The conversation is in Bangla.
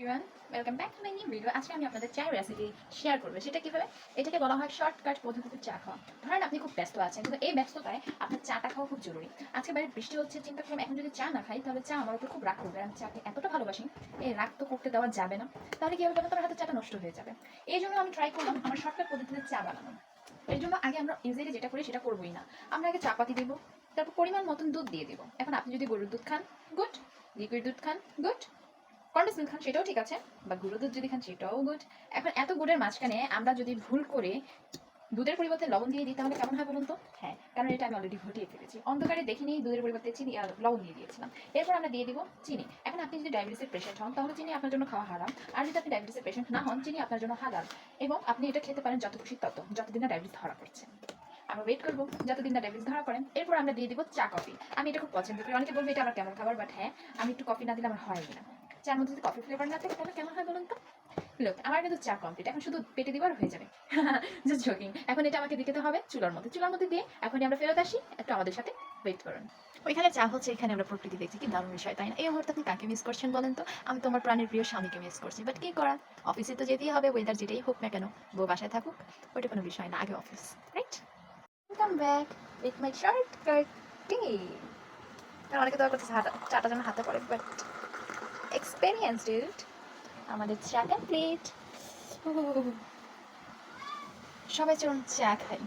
Everyone welcome back to my new video আজকে আমি আপনাদের চায়ের রেসিপি শেয়ার করব। সেটা কীভাবে? এটাকে বলা হয় শর্টকাট পদ্ধতিতে চা খাওয়া। ধরেন আপনি খুব ব্যস্ত আছেন, কিন্তু এই ব্যস্ততায় আপনার চাটা খাওয়া খুব জরুরি। আজকে বাইরে বৃষ্টি হচ্ছে, চিন্তা করলাম এখন যদি চা না খাই, তাহলে চা আমার উপর খুব রাগ করবে। আমি চাকে এতটা ভালোবাসি, এই রাগ তো করতে দেওয়া যাবে না। তাহলে কি হবে বলতো আমার হাতে চাটা নষ্ট হয়ে যাবে। এই জন্য আমি ট্রাই করলাম আমার শর্টকাট পদ্ধতিতে চা বানানো। এর জন্য আগে আমরা ইজিলি যেটা করি, সেটা করবোই না। আমরা আগে চা পাতি দেবো, তারপর পরিমাণ মতন দুধ দিয়ে দেবো। এখন আপনি যদি গরুর দুধ খান গুড লিকুইড দুধ খান গুড কন্ডেন্স মিল্ক খান সেটাও ঠিক আছে, বা গুঁড়ো দুধ যদি খান সেটাও গুড এখন এত গুড়ের মাঝখানে আমরা যদি ভুল করে দুধের পরিবর্তে লবণ দিয়ে দিই, তাহলে কেমন হয় বলুন তো? হ্যাঁ কারণ এটা আমি অলরেডি ঘটিয়ে ফেলেছি। অন্ধকারে দেখিনি, দুধের পরিবর্তে চিনি আর লবণ দিয়ে দিয়েছিলাম। এরপর আমরা দিয়ে দিব চিনি। এখন আপনি যদি ডায়াবেটিসের পেশেন্ট হন, তাহলে চিনি আপনার জন্য খাওয়া হারাম। আর যদি আপনি ডায়াবেটিসের পেশেন্ট না হন, চিনি আপনার জন্য হালাল। এবং আপনি এটা খেতে পারেন যত খুশি তত, যতদিন না ডায়াবেটিস ধরা পড়ছে। আমরা ওয়েট করব, যতদিন না ডায়াবেটিস ধরা পড়েন এরপর আমরা দিয়ে দিব চা কফি আমি এটা খুব পছন্দ করি। অনেকে বলবে এটা আমার কেমন খাবার বাট হ্যাঁ আমি একটু কফি না দিলে আমার হয় না। চার মধ্যে যদি কফি ফ্লেভার না থাকে তাহলে কেমন হয় বলুন তো? লোক আমার কিন্তু চা কমপ্লিট এখন শুধু পেটে দিবার হয়ে যাবে। জাস্ট জোকিং এখন এটা আমাকে দিতে হবে চুলার মধ্যে। চুলার মধ্যে দিয়ে এখনই আমরা ফেরত আসি একটু আমাদের সাথে ওয়েট করুন। ওইখানে চা হচ্ছে এখানে আমরা প্রকৃতি দেখছি কি দারুণ বিষয় তাই না? এই মুহূর্তে আপনি কাকে মিস করছেন বলেন তো? আমি তোমার প্রাণের প্রিয় স্বামীকে মিস করছি বাট কি করার? অফিসে তো যেতেই হবে ওয়েদার যেটাই হোক না কেন বউ বাসায় থাকুক ওইটা কোনো বিষয় না আগে office right welcome back with my shortcut টি অনেকে দয়া করতেছে হাতা চাটা যেন হাতে পড়ে বাট এক্সপেরিয়েন্স ডিউড আমাদের চা কমপ্লিট সবাই চলুন চা খাই।